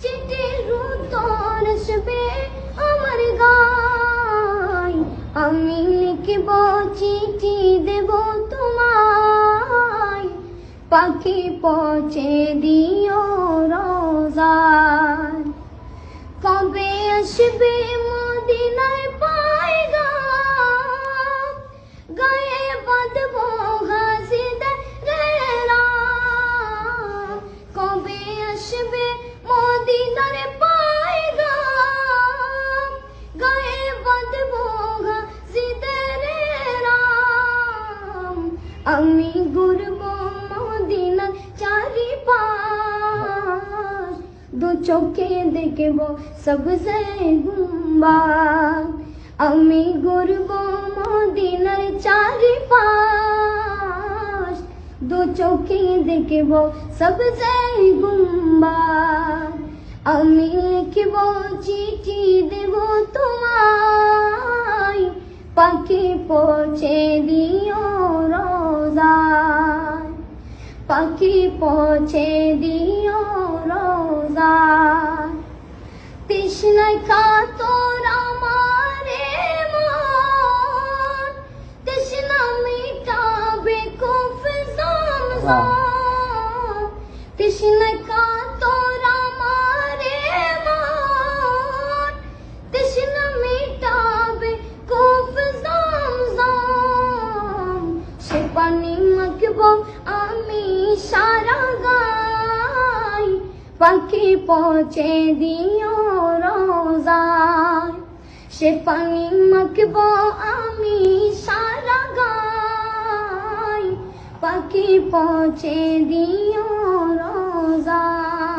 চিঠির আমার আমি লিখব চিঠি দেব তোমায়। পাখি পৌঁছে দিও রোজায়। কবে আসবে চোখে দেখব সবসে গুম্বাদ আমি ঘুরব মদিনার চারিপাশ দু চোখে দেখব সবসে গুম্বাদ আমি লিখব চিঠি দেব তোমায় পাখি পৌঁছে দিও রোজায় পাখি পৌঁছে দিও রোজায় তৃষ্ণায় কাতর আমারে মন। তৃষ্ণা মিটাবে কুফ জমজম পাখি পৌঁছে দিও রোজায়। সে পানি মাখব আমি সারা গাই পাখি পৌঁছে দিও রোজায়।